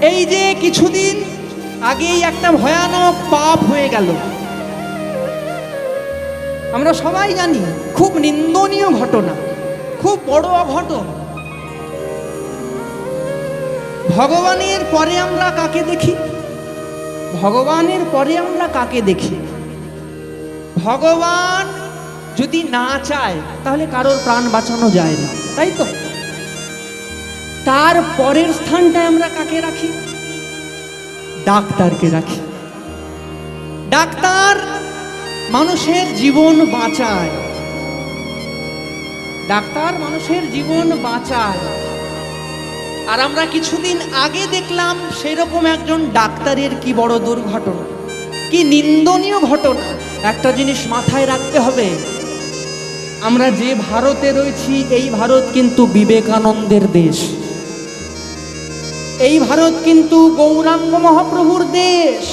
এই যে কিছুদিন আগেই একটা ভয়ানক পাপ হয়ে গেল। আমরা সবাই জানি খুব নিন্দনীয় ঘটনা, খুব বড় অঘটন। ভগবানের পরে আমরা কাকে দেখি? ভগবানের পরে আমরা কাকে দেখি? ভগবান যদি না চায়, তাহলে কারোর প্রাণ বাঁচানো যায় না, তাই তো? তার পরের স্থানটায় আমরা কাকে রাখি? ডাক্তারকে রাখি। ডাক্তার মানুষের জীবন বাঁচায়। ডাক্তার মানুষের জীবন বাঁচায়। আর আমরা কিছুদিন আগে দেখলাম সেরকম একজন ডাক্তারের কি বড় দুর্ঘটনা, কি নিন্দনীয় ঘটনা। একটা জিনিস মাথায় রাখতে হবে, আমরা যে ভারতে রয়েছি, এই ভারত কিন্তু বিবেকানন্দের দেশ। এই ভারত কিন্তু গৌরাঙ্গ মহাপ্রভুর দেশ।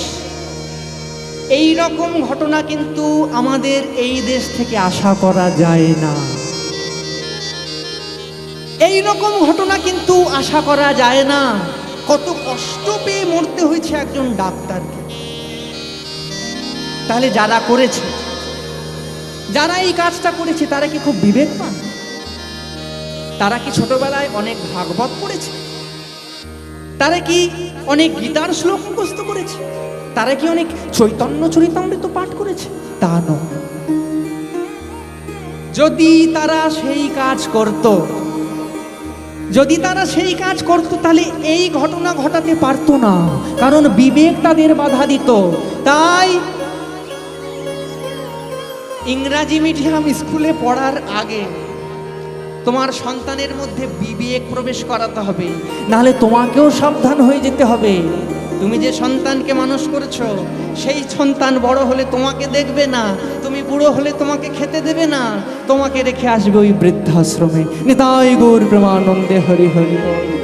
এই রকম ঘটনা কিন্তু আমাদের এই দেশ থেকে আশা করা যায় না। এই রকম ঘটনা কিন্তু আশা করা যায় না। কত কষ্ট পেয়ে মরতে হয়েছে একজন ডাক্তারকে। তাহলে যারা করেছে, যারা এই কাজটা করেছে, তারা কি খুব বিবেকবান? তারা কি ছোটবেলায় অনেক ভাগবত পড়েছে? তারা কি অনেক গীতার শ্লোক মুখস্থ করেছে? তারা কি অনেক চৈতন্য চরিতামৃত পাঠ করেছে? তা নয়। যদি তারা সেই কাজ করত, যদি তারা সেই কাজ করত, তাহলে এই ঘটনা ঘটাতে পারতো না। কারণ বিবেক তাদের বাধা দিত। তাই ইংরাজি মিডিয়াম স্কুলে পড়ার আগে তোমার সন্তানের মধ্যে বিবেক প্রবেশ করাতে হবে। নাহলে তোমাকেও সাবধান হয়ে যেতে হবে। তুমি যে সন্তানকে মানুষ করেছ সেই সন্তান বড় হলে তোমাকে দেখবে না তুমি বুড়ো হলে তোমাকে খেতে দেবে না। তোমাকে রেখে আসবে ওই বৃদ্ধাশ্রমে। নিতাই গৌর প্রেমানন্দে হরি হরি। বল।